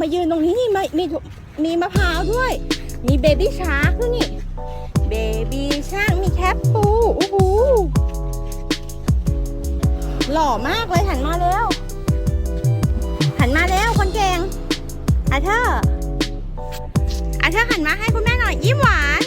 มายืนตรงนี้นี่มีมีมีมะพร้าวด้วย มีเบบี้ชาร์กด้วยนี่เบบี้ชาร์กมีแคปปูโอ้โหหล่อมากเลยหันมาแล้วหันมาแล้วคนเก่งอาเธออาเธอหันมาให้คุณแม่หน่อยยิ้มหวาน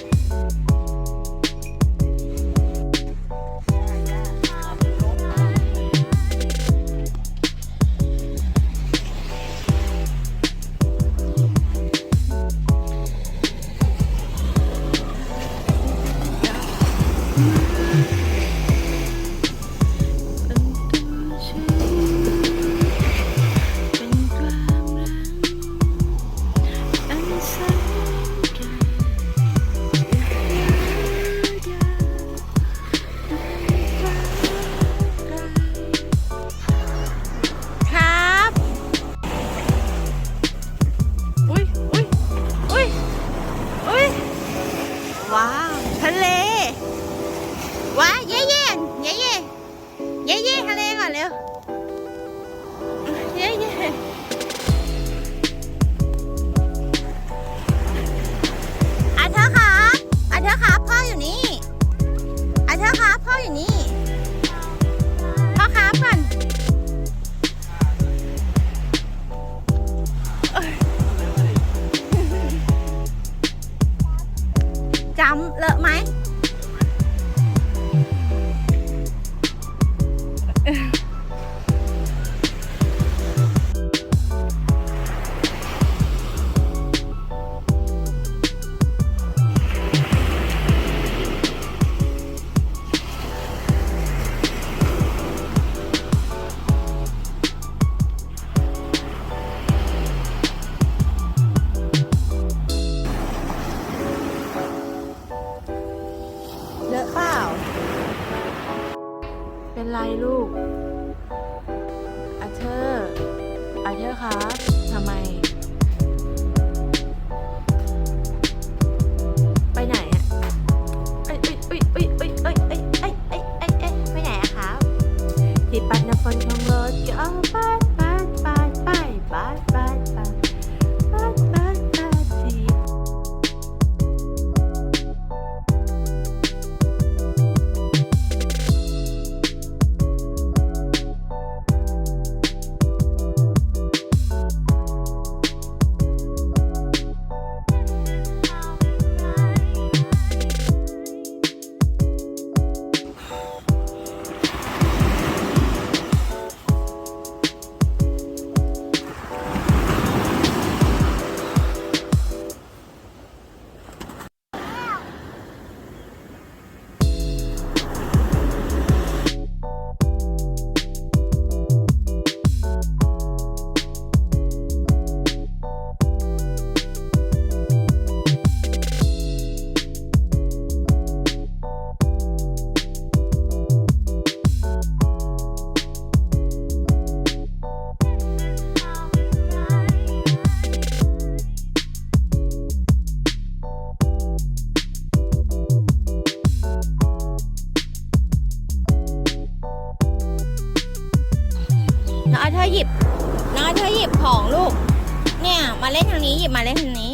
มาเล่นทางนี้หยิบมาเล่นทางนี้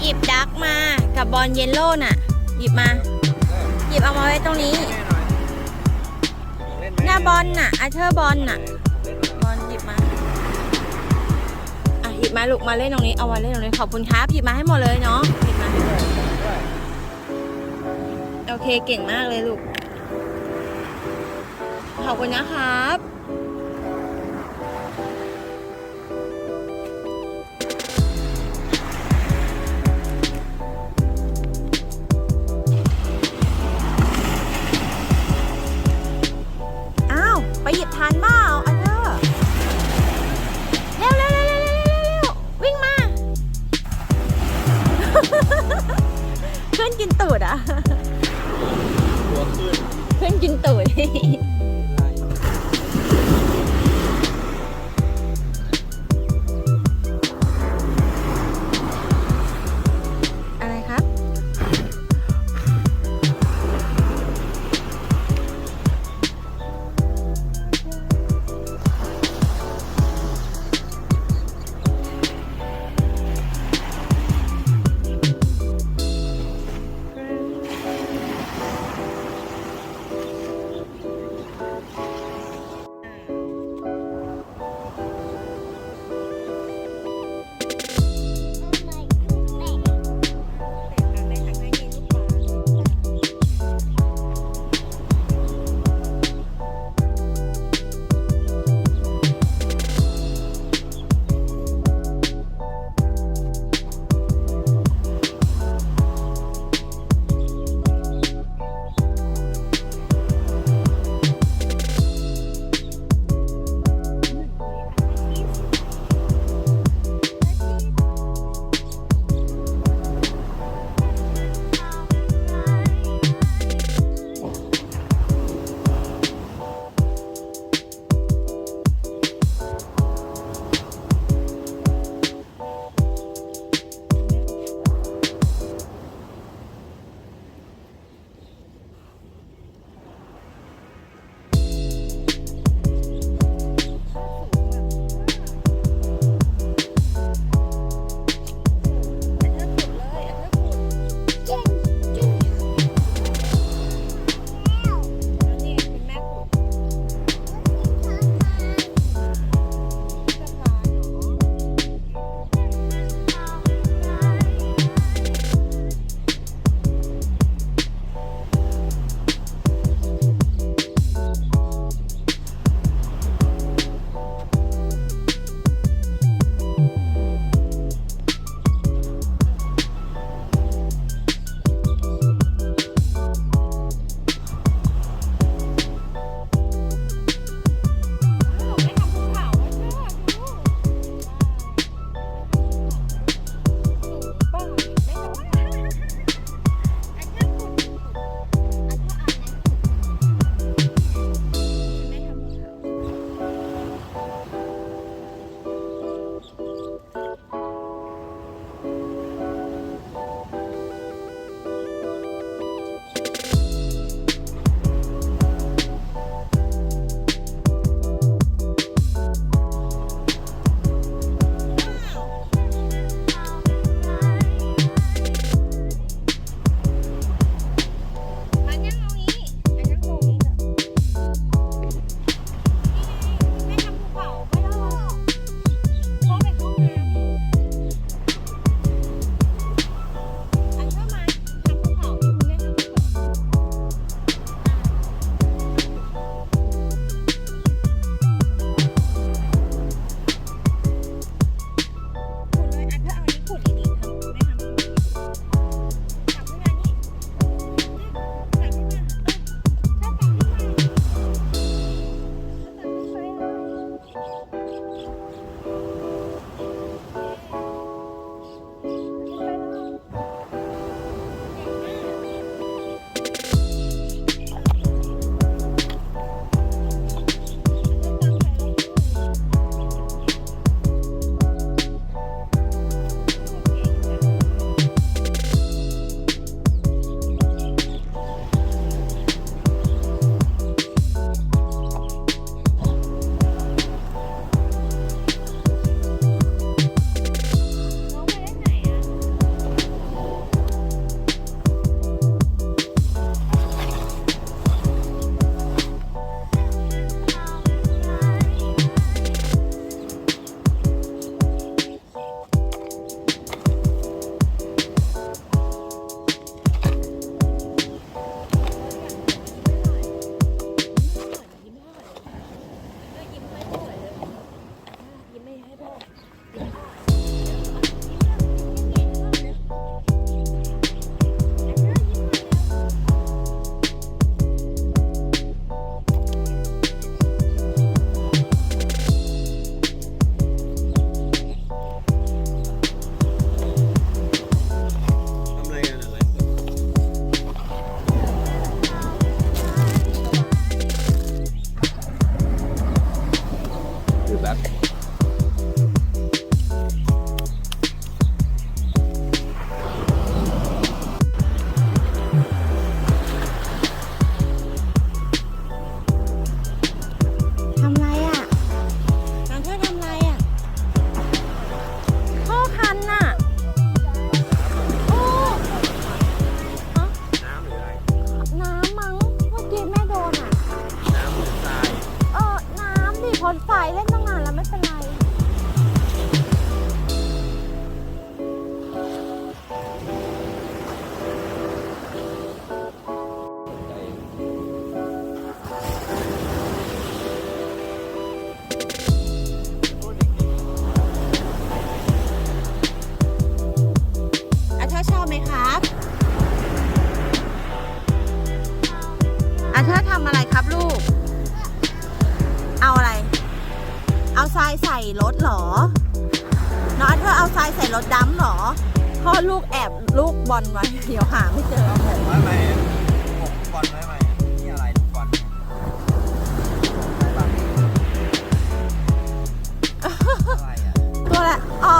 หยิบดักมากับบอลเยลโล่น่ะ หยิบมา หยิบเอามาไว้ตรงนี้หน้าบอลน่ะอาเธอร์บอลน่ะบอลหยิบมาอะหยิบมาลูกมาเล่นตรงนี้เอามาเล่นตรงนี้ขอบคุณครับหยิบมาให้หมดเลยเนาะหยิบมาโอเคเก่งมากเลยลูกขอบคุณนะครับ ทรายใส่รถหรอ น้อยเธอเอาทรายใส่รถดำหรอ พ่อลูกแอบลูกบอลไว้เดี๋ยวหาไม่เจอตัวละอ๋อ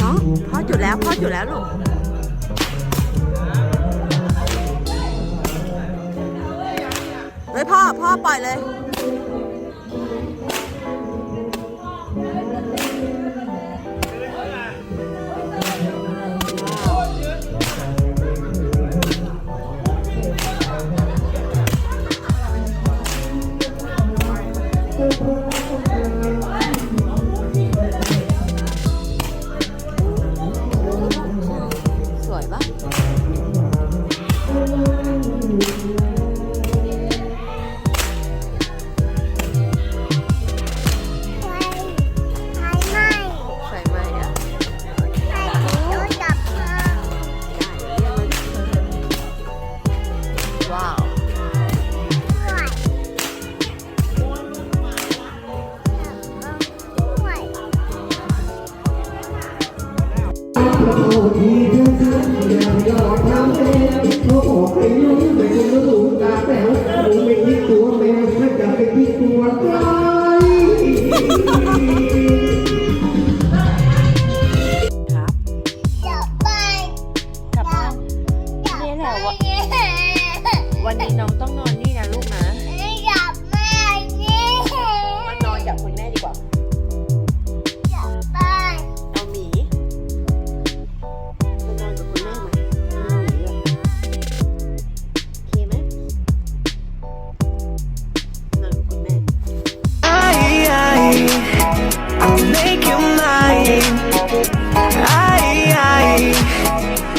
น้องพ่อจุดแล้วพ่อจุดแล้วลูกเลยพ่อพ่อปล่อยเลย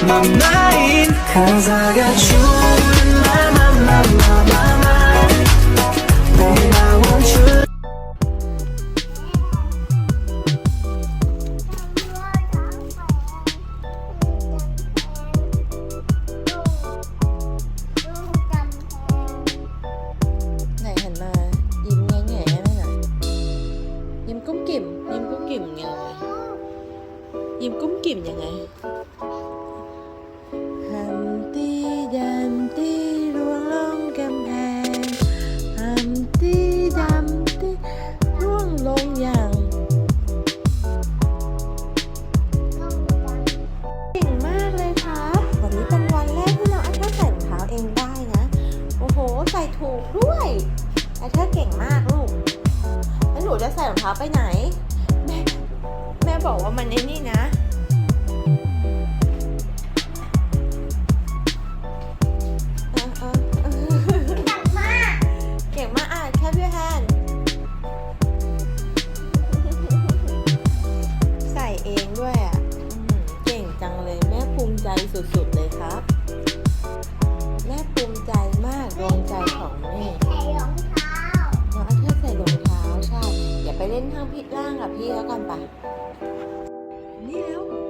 my mind. Cause I got you in my, my, my, my, my mind. Baby นูจะใส่รองเท้าไปไหน แม่แม่บอกว่ามันไอ้นี่นะเออเออเออเก่งมากอะแค่พี่แฮนใส่เองด้วยอะอืมเก่งจังเลยแม่ภูมิใจสุดๆเลยครับ แม่ภูมิใจมากดวงใจของแม่ เล่นข้างพี่ล่างกับพี่แล้วกันปะนี่แล้ว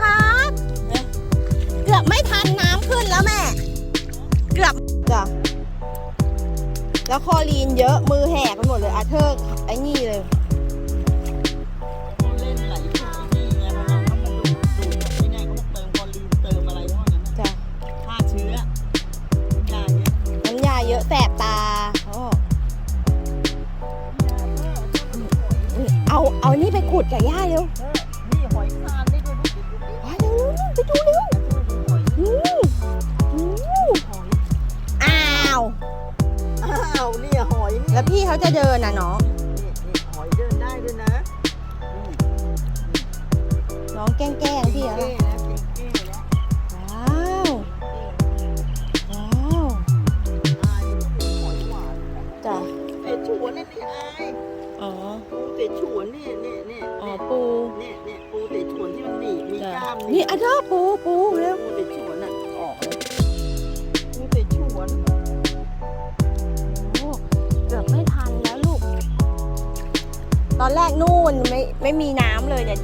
ครับเร็วเกือบไม่ทันน้ำขึ้นแล้วแม่ เกือบจ้ะแล้วคอลีนเยอะมือแหกไปหมดเลยอาเธอร์ไอ้นี่เลย เล่นไหลอยู่ที่นี่ไงเพราะว่าเขามาดูดดูดที่นี่เขาเติมพอลืมเติมอะไรพวกนั้นจ้ะ ฆ่าเชื้อยาเยอะน้ำยาเยอะแสบตาโอ้เอา เอานี่ไปขุดกับย่าเร็วนี่ห ดูเร็วดูหอยอืมอืมหอยอ้าว อ้าวเนี่ยหอยนี่แล้วพี่เขาจะเดินนะน้อง นี่นี่หอยเดินได้ด้วยนะอืมน้องแกล้งแกล้งพี่เหรอเก้นะเก้นะว้าว ว้าวอายเป็นหอยหวานจ้ะเตะฉวนนี่นี่อาย อ๋อ ปูเตะฉวนนี่นี่นี่อ๋อปูเนี่ยเนี่ยปูเตะฉวนที่มันหนีบมีจ้ะกล้ามนี่อันเดอร์ปูปูเร็วปูเตะฉวนอะออกเลยปูเตะฉวนโอ้เกือบไม่ทันแล้วลูก ตอนแรกนู่นไม่ไม่มีน้ำเลยเนี่ย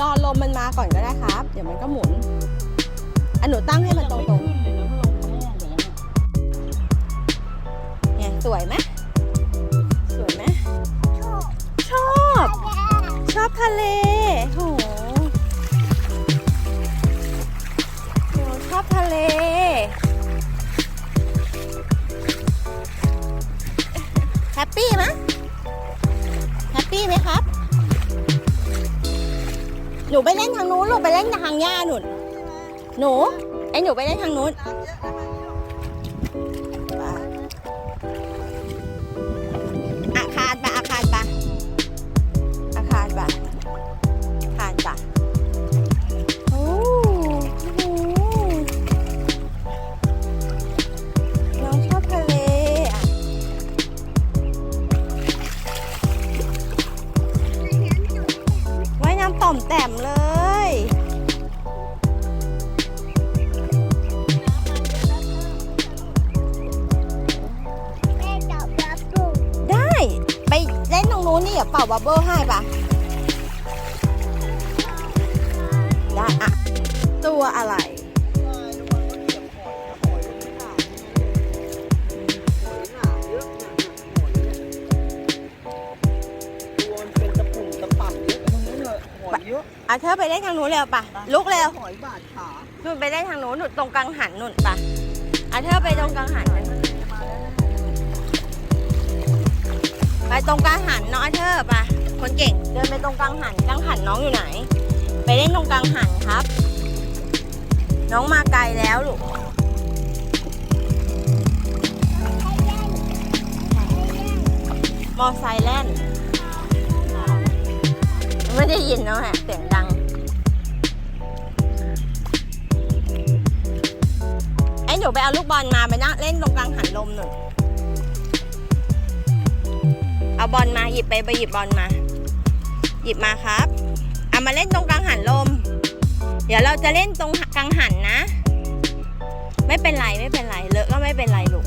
รอลมมันมาก่อนก็ได้ครับ เดี๋ยวมันก็หมุน อันหนูตั้งให้มันตรงขึ้นเลยนะมันลงแห้งอย่างนั้นๆเนี่ยสวยไหมสวยไหมชอบ ชอบทะเลโหโหชอบทะเลแฮปปี้ไหมแฮปปี้ไหมครับ หนูไปเล่นทางนู้นลูกไปเล่นทางหญ้าหนุนหนูไอ้หนูไปเล่นทางนู้นอา แต้มเลย ได้ ไปเล่นตรงนู้นนี่อย่าเป่าบับเบิ้ลให้ปะได้อะตัวอะไร อะอะเธอไปเล่นทางนู้นเร็วปะลุกเร็วหอยบาดขานู่นไปเล่นทางนู้นหนุนตรงกังหันนุ่นปะอะเธอไปตรงกังหันกันไปตรงกังหันเนาะเธอปะคนเก่งเดินไปตรงกังหันกังหันน้องอยู่ไหน ไปเล่นตรงกังหันครับ น้องมาไกลแล้วลูกมอไซค์แล่นไม่ได้ยินนะแหะเสียงดัง อ้หนูไปเอาลูกบอลมาไปนั่งเล่นตรงกลางหันลมหนึ่งเอาบอลมาหยิบไปไปหยิบบอลมา หยิบมาครับเอามาเล่นตรงกลางหันลม เดี๋ยวเราจะเล่นตรงกลางหันนะ ไม่เป็นไรไม่เป็นไรเลอะก็ไม่เป็นไรลูก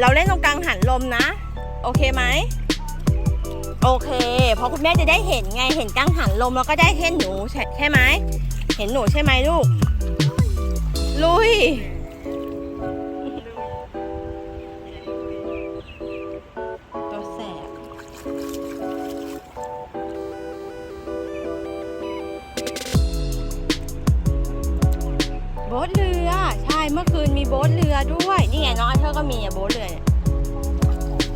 เราเล่นตรงกลางหันลมนะ โอเคไหมโอเคเพราะคุณแม่จะได้เห็นไงเห็นกลางหันลมแล้วก็ได้เห็นหนูใช่ไหมเห็นหนูใช่ไหมลูก ลุย ตัวแสบโบ๊ทเรือ ใช่เมื่อคืนมีโบ๊ทเรือด้วย นี่ไงน้องอาเธอร์ก็มีอะโบ๊ทเรือเนี่ย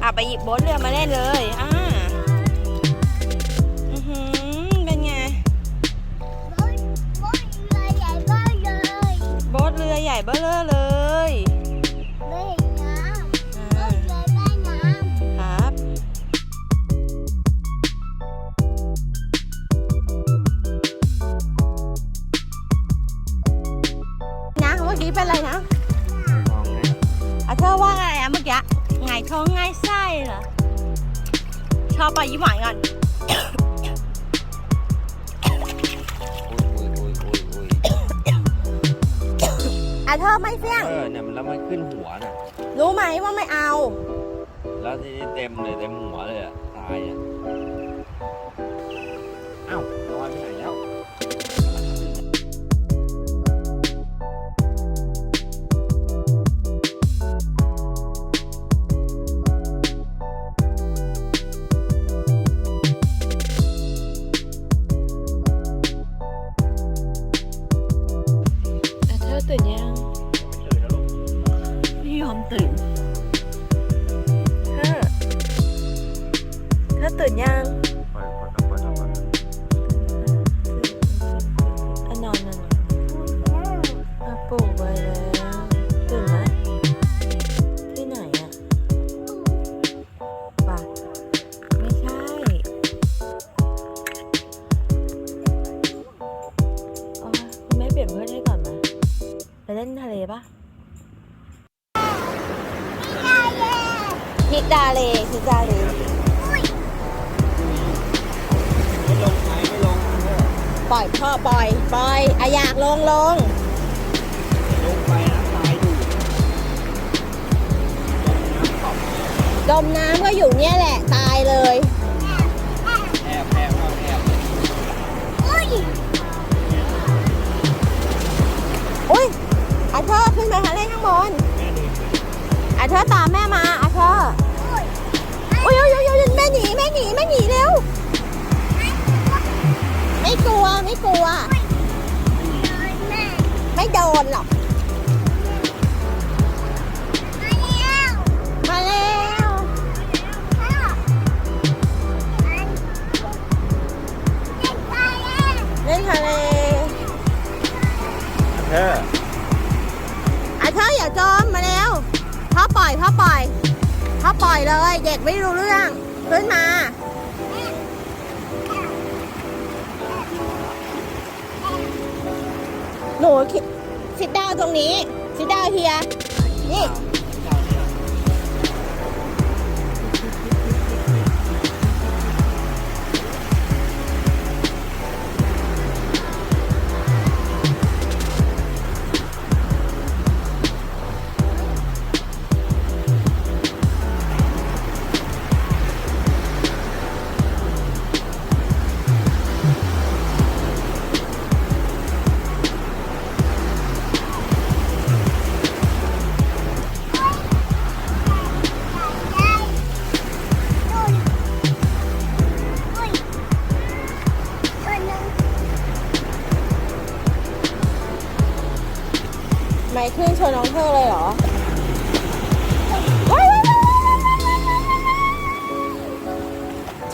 อะไปหยิบโบ๊ทเรือมาเล่นเลยอ่า จมน้ำก็อยู่เนี่ยแหละ ตายเลยแอบแอบเอาแอบอุ้ยอาเธอขึ้นไปหาเล่นข้างบนแม่ดูอาเธอตามแม่มาอาเธออุ้ยอุ้ยอุ้ยอุ้ยแม่หนีแม่หนีแม่หนีเร็วไม่กลัวไม่กลัว ไม่โดนหรอก มาแล้ว ทะเลเธออาเธอร์อย่าจมมาแล้ว พ่อปล่อยพ่อปล่อยพ่อปล่อยเลย เด็กไม่รู้เรื่อง ขึ้นมา หนูคิดซิดดาวตรงนี้ซิดดาวเฮียนี่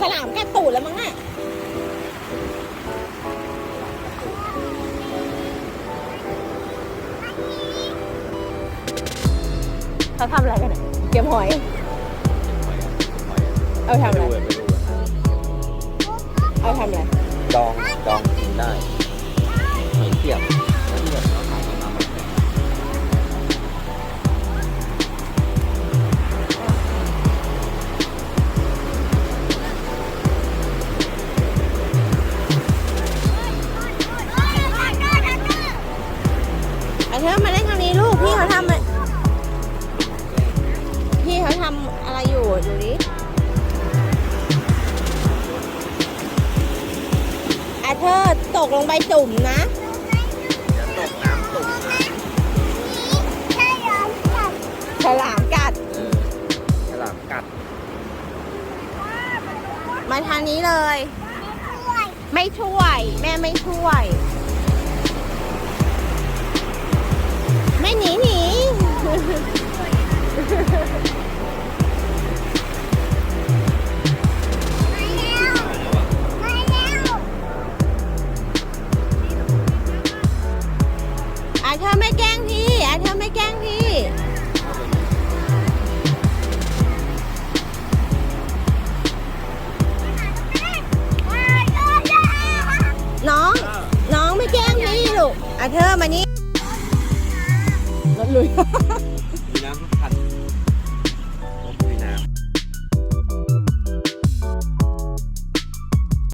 ฉลามกัดตูดแล้วมั้งอะเขาทำอะไรกันอะเก็บหอย เอาทำอะไร เอาทำอะไร ดอง ดองกินได้หอยเสียบ ธอตกลงไปจุ่มนะตกน้ำตกน้ฉลามกัดำเออฉลามกัด มาทางนี้เลย ไม่ช่วย แม่ไม่ช่วย ไม่หนีหนี อาเธอมานี่รถลุยมีน้ำทุกคัน